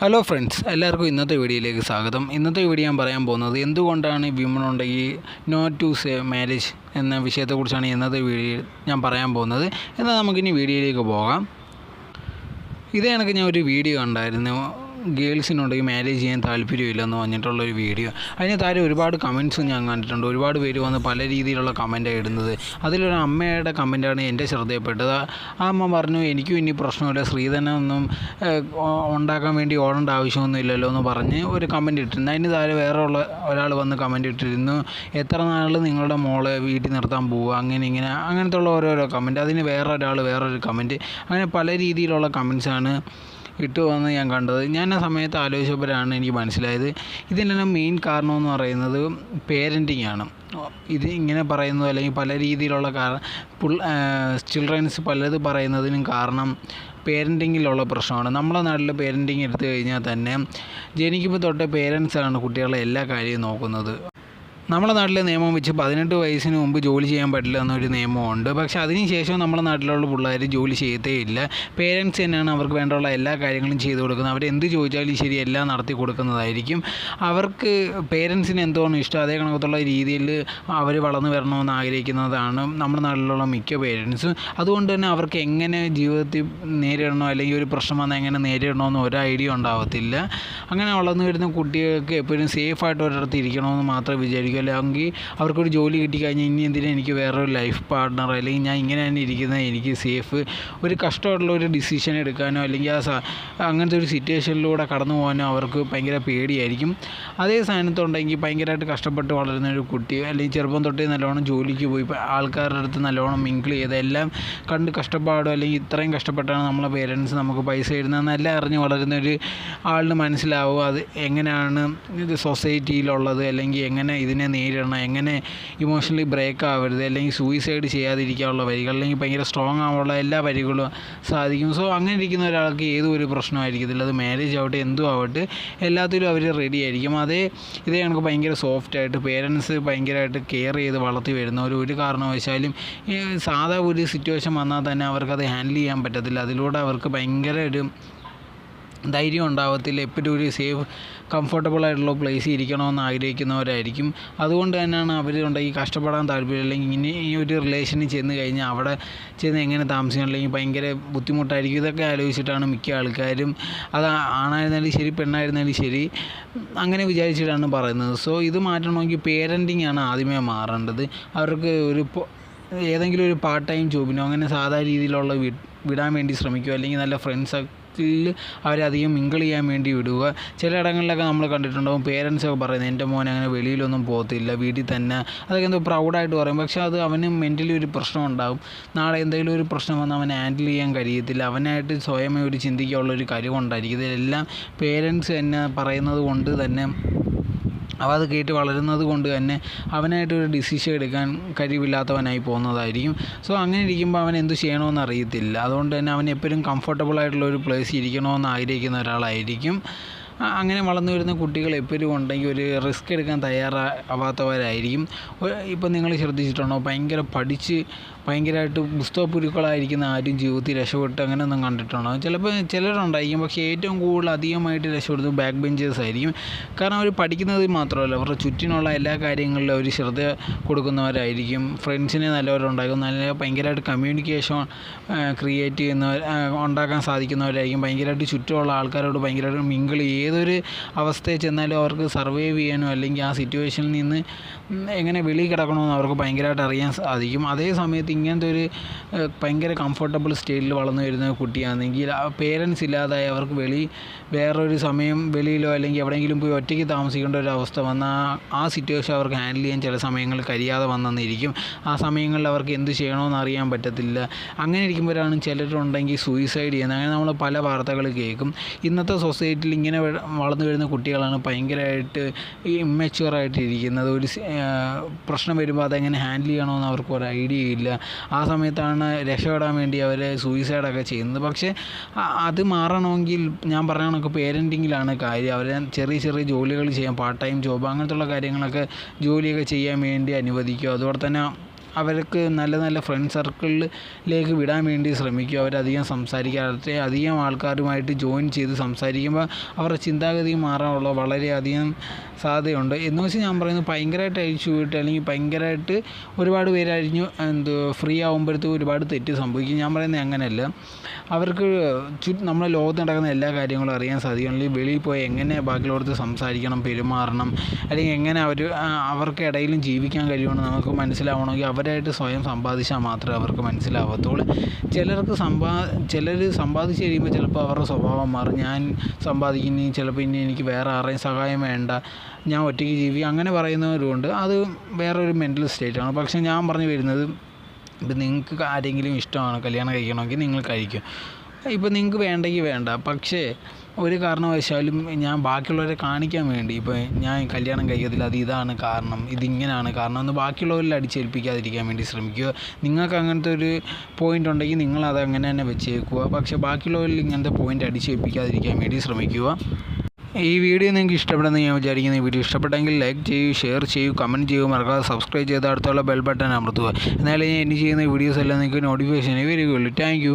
Hello friends എല്ലാവർക്കും ഇന്നത്തെ വീഡിയോയിലേക്ക് സ്വാഗതം. ഇന്നത്തെ വീഡിയോ ഞാൻ പറയാൻ പോകുന്നത് എന്തുകൊണ്ടാണ് വിമൺ ഉണ്ടെങ്കിൽ നോട്ട് ടു സേ മാരേജ് എന്ന വിഷയത്തെക്കുറിച്ചാണ് ഇന്നത്തെ വീഡിയോ ഞാൻ പറയാൻ പോകുന്നത്. എന്നാൽ നമുക്കിനി വീഡിയോയിലേക്ക് പോകാം. ഇതേ കണക്ക് ഞാൻ ഒരു വീഡിയോ കണ്ടായിരുന്നു. ഗേൾസിനുണ്ടെങ്കിൽ മാരേജ് ചെയ്യാൻ താല്പര്യമില്ലെന്ന് പറഞ്ഞിട്ടുള്ളൊരു വീഡിയോ അതിന് താഴെ ഒരുപാട് കമൻസും ഞാൻ കണ്ടിട്ടുണ്ട്. ഒരുപാട് പേര് വന്ന് പല രീതിയിലുള്ള കമന്റാണ് ഇടുന്നത്. അതിലൊരു അമ്മയുടെ കമന്റാണ് എന്റെ ശ്രദ്ധയപ്പെട്ടത് ആ അമ്മ പറഞ്ഞു എനിക്കും ഇനി പ്രശ്നമില്ല. സ്ത്രീധനമൊന്നും ഉണ്ടാക്കാൻ വേണ്ടി ഓടേണ്ട ആവശ്യമൊന്നും ഇല്ലല്ലോ എന്ന് പറഞ്ഞ് ഒരു കമന്റ് ഇട്ടിരുന്നു. അതിന് താഴെ വേറെ ഉള്ള ഒരാൾ വന്ന് കമന്റ് ഇട്ടിരുന്നു. എത്ര നാൾ നിങ്ങളുടെ മോളെ വീട്ടിൽ നിർത്താൻ പോവുക? അങ്ങനെ ഇങ്ങനെ അങ്ങനത്തെ ഉള്ള ഓരോരോ കമന്റ് അതിന് വേറെ ഒരാൾ വേറൊരു കമന്റ് അങ്ങനെ പല രീതിയിലുള്ള കമൻസാണ് ഇട്ടു വന്ന് ഞാൻ കണ്ടത്. ഞാൻ ആ സമയത്ത് ആലോചിച്ചപ്പോഴാണ് എനിക്ക് മനസ്സിലായത്. ഇതിനെല്ലാം മെയിൻ കാരണം എന്ന് പറയുന്നത് പേരന്റിങ് ആണ്. ഇത് ഇങ്ങനെ പറയുന്നത് അല്ലെങ്കിൽ പല രീതിയിലുള്ള കാരണം ചിൽഡ്രൻസ് പലത് പറയുന്നതിനും കാരണം പേരന്റിങ്ങിലുള്ള പ്രശ്നമാണ്. നമ്മളെ നാട്ടിൽ പേരന്റിങ് എടുത്തു കഴിഞ്ഞാൽ തന്നെ ജനിക്കുമ്പോൾ തൊട്ടേ പേരൻസാണ് കുട്ടികളെ എല്ലാ കാര്യവും നോക്കുന്നത്. നമ്മുടെ നാട്ടിലെ നിയമം വെച്ച് പതിനെട്ട് വയസ്സിന് മുമ്പ് ജോലി ചെയ്യാൻ പറ്റില്ല എന്നൊരു നിയമമുണ്ട്. പക്ഷേ അതിന് ശേഷം നമ്മുടെ നാട്ടിലുള്ള പിള്ളേർ ജോലി ചെയ്യത്തേ ഇല്ല. പേരൻസ് തന്നെയാണ് അവർക്ക് വേണ്ടുള്ള എല്ലാ കാര്യങ്ങളും ചെയ്തു കൊടുക്കുന്നത്. അവരെന്ത് ചോദിച്ചാലും ശരി എല്ലാം നടത്തി കൊടുക്കുന്നതായിരിക്കും. അവർക്ക് പേരൻസിന് എന്തോന്ന് ഇഷ്ടം? അതേ കണക്കത്തുള്ള രീതിയിൽ അവർ വളർന്നു വരണമെന്ന് ആഗ്രഹിക്കുന്നതാണ് നമ്മുടെ നാട്ടിലുള്ള മിക്ക പേരൻസും. അതുകൊണ്ട് തന്നെ അവർക്ക് എങ്ങനെ ജീവിതത്തിൽ നേരിടണോ അല്ലെങ്കിൽ ഒരു പ്രശ്നം വന്നാൽ എങ്ങനെ നേരിടണമെന്ന് ഒരു ഐഡിയ ഉണ്ടാവത്തില്ല. അങ്ങനെ വളർന്നു വരുന്ന കുട്ടികൾക്ക് എപ്പോഴും സേഫായിട്ട് ഒരിടത്ത് ഇരിക്കണമെന്ന് മാത്രമേ വിചാരിക്കൂ അല്ലെങ്കിൽ അവർക്കൊരു ജോലി കിട്ടിക്കഴിഞ്ഞാൽ ഇനി എന്തിനാണ് എനിക്ക് വേറൊരു ലൈഫ് പാർട്ട്ണർ അല്ലെങ്കിൽ ഞാൻ ഇങ്ങനെ തന്നെ ഇരിക്കുന്നത് എനിക്ക് സേഫ് ഒരു കഷ്ടമുള്ള ഒരു ഡിസിഷൻ എടുക്കാനോ അല്ലെങ്കിൽ ആ അങ്ങനത്തെ ഒരു സിറ്റുവേഷനിലൂടെ കടന്നു പോകാനോ അവർക്ക് ഭയങ്കര പേടിയായിരിക്കും. അതേ സ്ഥാനത്തുണ്ടെങ്കിൽ ഭയങ്കരമായിട്ട് കഷ്ടപ്പെട്ട് വളരുന്ന ഒരു കുട്ടി അല്ലെങ്കിൽ ചെറുപ്പം തൊട്ടേ നല്ലോണം ജോലിക്ക് പോയി ആൾക്കാരുടെ അടുത്ത് നല്ലോണം മിങ്കിൾ ചെയ്ത് എല്ലാം കണ്ട് കഷ്ടപ്പാടോ അല്ലെങ്കിൽ ഇത്രയും കഷ്ടപ്പെട്ടാണ് നമ്മളെ പേരൻസ് നമുക്ക് പൈസ ഇടുന്നതെന്ന് എല്ലാം അറിഞ്ഞ് വളരുന്ന ഒരു ആളിന് മനസ്സിലാവും അത് എങ്ങനെയാണ് ഇത് സൊസൈറ്റിയിലുള്ളത് അല്ലെങ്കിൽ എങ്ങനെ ഇതിനെ നേരിടണം എങ്ങനെ ഇമോഷണലി ബ്രേക്ക് ആവരുത് അല്ലെങ്കിൽ സൂയിസൈഡ് ചെയ്യാതിരിക്കാനുള്ള വരികൾ അല്ലെങ്കിൽ ഭയങ്കര സ്ട്രോങ് ആവാനുള്ള എല്ലാ വരികളും സാധിക്കും. സോ അങ്ങനെ ഇരിക്കുന്ന ഒരാൾക്ക് ഏതും ഒരു പ്രശ്നമായിരിക്കത്തില്ല. അത് മാരേജ് ആവട്ടെ എന്തും ആവട്ടെ എല്ലാത്തിലും അവർ റെഡി ആയിരിക്കും. അതേ ഇതേ കണക്ക് ഭയങ്കര സോഫ്റ്റായിട്ട് പേരൻസ് ഭയങ്കരമായിട്ട് കെയർ ചെയ്ത് വളർത്തി വരുന്നവർ ഒരു കാരണവശാലും സാധാ ഒരു സിറ്റുവേഷൻ വന്നാൽ തന്നെ അവർക്കത് ഹാൻഡിൽ ചെയ്യാൻ പറ്റത്തില്ല. അതിലൂടെ അവർക്ക് ഭയങ്കര ഒരു ധൈര്യം ഉണ്ടാവത്തില്ല. എപ്പോഴും ഒരു സേഫ് കംഫർട്ടബിൾ ആയിട്ടുള്ള പ്ലേസിൽ ഇരിക്കണമെന്ന് ആഗ്രഹിക്കുന്നവരായിരിക്കും. അതുകൊണ്ട് തന്നെയാണ് അവരുണ്ടെങ്കിൽ കഷ്ടപ്പെടാൻ താല്പര്യം. അല്ലെങ്കിൽ ഇനി ഈ ഒരു റിലേഷനിൽ ചെന്ന് കഴിഞ്ഞാൽ അവിടെ ചെന്ന് എങ്ങനെ താമസിക്കണം? അല്ലെങ്കിൽ ഭയങ്കര ബുദ്ധിമുട്ടായിരിക്കും. ഇതൊക്കെ ആലോചിച്ചിട്ടാണ് മിക്ക ആൾക്കാരും അത് ആണായിരുന്നാലും ശരി പെണ്ണായിരുന്നാലും ശരി അങ്ങനെ വിചാരിച്ചിട്ടാണ് പറയുന്നത്. സോ ഇത് മാറ്റണമെങ്കിൽ പേരന്റിങ് ആണ് ആദ്യമേ മാറേണ്ടത്. അവർക്ക് ഒരു ഏതെങ്കിലും ഒരു പാർട്ട് ടൈം ജോബിനോ അങ്ങനെ സാധാരണ രീതിയിലുള്ള വിടാൻ വേണ്ടി ശ്രമിക്കുക അല്ലെങ്കിൽ നല്ല ഫ്രണ്ട്സ് അവരധികം മിങ്കിൾ ചെയ്യാൻ വേണ്ടി വിടുക. ചിലയിടങ്ങളിലൊക്കെ നമ്മൾ കണ്ടിട്ടുണ്ടാവും പേരൻസ് ഒക്കെ പറയുന്നത് എന്റെ മോൻ അങ്ങനെ വെളിയിലൊന്നും പോകത്തില്ല വീട്ടിൽ തന്നെ. അതൊക്കെ എന്തോ പ്രൗഡായിട്ട് പറയും. പക്ഷേ അത് അവന് മെന്റലി ഒരു പ്രശ്നം ഉണ്ടാകും നാളെ എന്തെങ്കിലും ഒരു പ്രശ്നം വന്നാൽ അവനെ ഹാൻഡിൽ ചെയ്യാൻ കഴിയത്തില്ല. അവനായിട്ട് സ്വയമേ ഒരു ചിന്തിക്കാനുള്ള ഒരു കഴിവുണ്ടായിരിക്കും. ഇതെല്ലാം പേരൻസ് തന്നെ പറയുന്നത് കൊണ്ട് തന്നെ അവ അത് കേട്ട് വളരുന്നത് കൊണ്ട് തന്നെ അവനായിട്ട് ഒരു ഡിസിഷൻ എടുക്കാൻ കഴിവില്ലാത്തവനായി പോകുന്നതായിരിക്കും. സോ അങ്ങനെ ഇരിക്കുമ്പോൾ അവൻ എന്ത് ചെയ്യണമെന്ന് അറിയത്തില്ല. അതുകൊണ്ട് തന്നെ അവൻ എപ്പോഴും കംഫർട്ടബിൾ ആയിട്ടുള്ള ഒരു പ്ലേസ് ഇരിക്കണമെന്ന് ആഗ്രഹിക്കുന്ന ഒരാളായിരിക്കും. അങ്ങനെ വളർന്നു വരുന്ന കുട്ടികൾ എപ്പോഴും ഉണ്ടെങ്കിൽ ഒരു റിസ്ക് എടുക്കാൻ തയ്യാറാവാത്തവരായിരിക്കും. ഇപ്പം നിങ്ങൾ ശ്രദ്ധിച്ചിട്ടുണ്ടോ? ഭയങ്കര പഠിച്ച് ഭയങ്കരമായിട്ട് പുസ്തകപ്പുരുക്കളായിരിക്കുന്ന ആരും ജീവിതത്തിൽ രക്ഷപ്പെട്ട് അങ്ങനെയൊന്നും കണ്ടിട്ടുണ്ടോ? ചിലപ്പോൾ ചിലരുണ്ടായിരിക്കും. പക്ഷേ ഏറ്റവും കൂടുതൽ അധികമായിട്ട് രക്ഷപ്പെടുന്നത് ബാക്ക് ബെഞ്ചേഴ്സ് ആയിരിക്കും. കാരണം അവർ പഠിക്കുന്നത് മാത്രമല്ല അവരുടെ ചുറ്റിനുള്ള എല്ലാ കാര്യങ്ങളിലും അവർ ശ്രദ്ധ കൊടുക്കുന്നവരായിരിക്കും. ഫ്രണ്ട്സിനെ നല്ലവരുണ്ടാകും നല്ല ഭയങ്കരമായിട്ട് കമ്മ്യൂണിക്കേഷൻ ക്രിയേറ്റ് ചെയ്യുന്നവർ ഉണ്ടാക്കാൻ സാധിക്കുന്നവരായിരിക്കും. ഭയങ്കരമായിട്ട് ചുറ്റുമുള്ള ആൾക്കാരോട് ഭയങ്കരമായിട്ട് മിങ്കിൾ ഏതൊരു അവസ്ഥയിൽ ചെന്നാലും അവർക്ക് സർവൈവ് ചെയ്യാനോ അല്ലെങ്കിൽ ആ സിറ്റുവേഷനിൽ നിന്ന് എങ്ങനെ വെളി കിടക്കണമെന്ന് അവർക്ക് ഭയങ്കരമായിട്ട് അറിയാൻ സാധിക്കും. അതേ സമയത്ത് ഇങ്ങനത്തെ ഒരു ഭയങ്കര കംഫർട്ടബിൾ സ്റ്റേറ്റിൽ വളർന്നു വരുന്ന കുട്ടിയാണെങ്കിൽ പേരൻസ് ഇല്ലാതായി അവർക്ക് വെളി വേറൊരു സമയം വെളിയിലോ അല്ലെങ്കിൽ എവിടെയെങ്കിലും പോയി ഒറ്റയ്ക്ക് താമസിക്കേണ്ട ഒരു അവസ്ഥ വന്നാൽ ആ സിറ്റുവേഷൻ അവർക്ക് ഹാൻഡിൽ ചെയ്യാൻ ചില സമയങ്ങളിൽ കഴിയാതെ വന്നെന്നിരിക്കും. ആ സമയങ്ങളിൽ അവർക്ക് എന്ത് ചെയ്യണമെന്ന് അറിയാൻ പറ്റത്തില്ല. അങ്ങനെ ഇരിക്കുമ്പോഴാണ് ചിലരുണ്ടെങ്കിൽ സൂയിസൈഡ് ചെയ്യുന്നത്. അങ്ങനെ നമ്മൾ പല വാർത്തകൾ കേൾക്കും. ഇന്നത്തെ സൊസൈറ്റിയിൽ ഇങ്ങനെ വളർന്നു വരുന്ന കുട്ടികളാണ് ഭയങ്കരമായിട്ട് ഇമ്മച്ചുവറായിട്ട് ഇരിക്കുന്നത്. ഒരു പ്രശ്നം വരുമ്പോൾ അതെങ്ങനെ ഹാൻഡിൽ ചെയ്യണമെന്ന് അവർക്ക് ഒരു ഐഡിയ ഇല്ല. ആ സമയത്താണ് രക്ഷപ്പെടാൻ വേണ്ടി അവർ സൂയിസൈഡൊക്കെ ചെയ്യുന്നത്. പക്ഷേ അത് മാറണമെങ്കിൽ ഞാൻ പറഞ്ഞ കണക്ക് പേരന്റിങ്ങിലാണ് കാര്യം. അവരെ ചെറിയ ചെറിയ ജോലികൾ ചെയ്യാം പാർട്ട് ടൈം ജോബ് അങ്ങനത്തുള്ള കാര്യങ്ങളൊക്കെ ജോലിയൊക്കെ ചെയ്യാൻ വേണ്ടി അനുവദിക്കുക. അതുപോലെ തന്നെ അവർക്ക് നല്ല നല്ല ഫ്രണ്ട് സർക്കിളിലേക്ക് വിടാൻ വേണ്ടി ശ്രമിക്കും. അവരധികം സംസാരിക്കാതെ അധികം ആൾക്കാരുമായിട്ട് ജോയിൻ ചെയ്ത് സംസാരിക്കുമ്പോൾ അവരുടെ ചിന്താഗതി മാറാനുള്ള വളരെയധികം സാധ്യതയുണ്ട്. എന്ന് വെച്ച് ഞാൻ പറയുന്നത് ഭയങ്കരമായിട്ട് അഴിച്ചു വിട്ട് അല്ലെങ്കിൽ ഭയങ്കരമായിട്ട് ഒരുപാട് പേര് അഴിഞ്ഞു എന്ത് ഫ്രീ ആകുമ്പോഴത്തേക്കും ഒരുപാട് തെറ്റ് സംഭവിക്കും. ഞാൻ പറയുന്നത് അങ്ങനെയല്ല. അവർക്ക് ചു നമ്മുടെ ലോകത്ത് നടക്കുന്ന എല്ലാ കാര്യങ്ങളും അറിയാൻ സാധിക്കും. അല്ലെങ്കിൽ വെളിയിൽ പോയി എങ്ങനെ ബാക്കിയുള്ളവർക്ക് സംസാരിക്കണം പെരുമാറണം അല്ലെങ്കിൽ എങ്ങനെ അവർ അവർക്ക് ഇടയിലും ജീവിക്കാൻ കഴിയുമെന്ന് നമുക്ക് മനസ്സിലാവണമെങ്കിൽ അവരായിട്ട് സ്വയം സമ്പാദിച്ചാൽ മാത്രമേ അവർക്ക് മനസ്സിലാവത്തുള്ളൂ. ചിലർക്ക് സമ്പാ ചിലർ സമ്പാദിച്ച് കഴിയുമ്പോൾ ചിലപ്പോൾ അവരുടെ സ്വഭാവം മാറും. ഞാൻ സമ്പാദിക്കുന്ന ചിലപ്പോൾ ഇനി എനിക്ക് വേറെ ആരെയും സഹായം വേണ്ട. ഞാൻ ഒറ്റയ്ക്ക് ജീവി അങ്ങനെ പറയുന്നവരുമുണ്ട് അത് വേറൊരു മെന്റൽ സ്റ്റേറ്റാണ് പക്ഷേ ഞാൻ പറഞ്ഞു വരുന്നത് ഇപ്പം നിങ്ങൾക്ക് ആരെങ്കിലും ഇഷ്ടമാണ് കല്യാണം കഴിക്കണമെങ്കിൽ നിങ്ങൾ കഴിക്കും. ഇപ്പം നിങ്ങൾക്ക് വേണ്ടെങ്കിൽ വേണ്ട. പക്ഷേ ഒരു കാരണവശാലും ഞാൻ ബാക്കിയുള്ളവരെ കാണിക്കാൻ വേണ്ടി ഇപ്പോൾ ഞാൻ കല്യാണം കഴിക്കത്തില്ല അത് ഇതാണ് കാരണം ഇതിങ്ങനെയാണ് കാരണം എന്ന് ബാക്കിയുള്ളവരിൽ അടിച്ചേൽപ്പിക്കാതിരിക്കാൻ വേണ്ടി ശ്രമിക്കുക. നിങ്ങൾക്ക് അങ്ങനത്തെ ഒരു പോയിന്റ് ഉണ്ടെങ്കിൽ നിങ്ങൾ അത് അങ്ങനെ തന്നെ വെച്ചേക്കുക. പക്ഷേ ബാക്കിയുള്ളവരിൽ ഇങ്ങനത്തെ പോയിന്റ് അടിച്ചേൽപ്പിക്കാതിരിക്കാൻ വേണ്ടി ശ്രമിക്കുക. ഈ വീഡിയോ നിങ്ങൾക്ക് ഇഷ്ടപ്പെടുമെന്ന് ഞാൻ വിചാരിക്കുന്നു. ഈ വീഡിയോ ഇഷ്ടപ്പെട്ടെങ്കിൽ ലൈക്ക് ചെയ്യൂ ഷെയർ ചെയ്യൂ കമന്റ് ചെയ്യൂ. മറക്കാതെ സബ്സ്ക്രൈബ് ചെയ്ത് അടുത്തുള്ള ബെൽ ബട്ടൺ അമർത്തുക. എന്നാലേ ഞാൻ ഇനി ചെയ്യുന്ന വീഡിയോസ് എല്ലാം നിങ്ങൾക്ക് നോട്ടിഫിക്കേഷൻ വരികയുള്ളൂ. താങ്ക്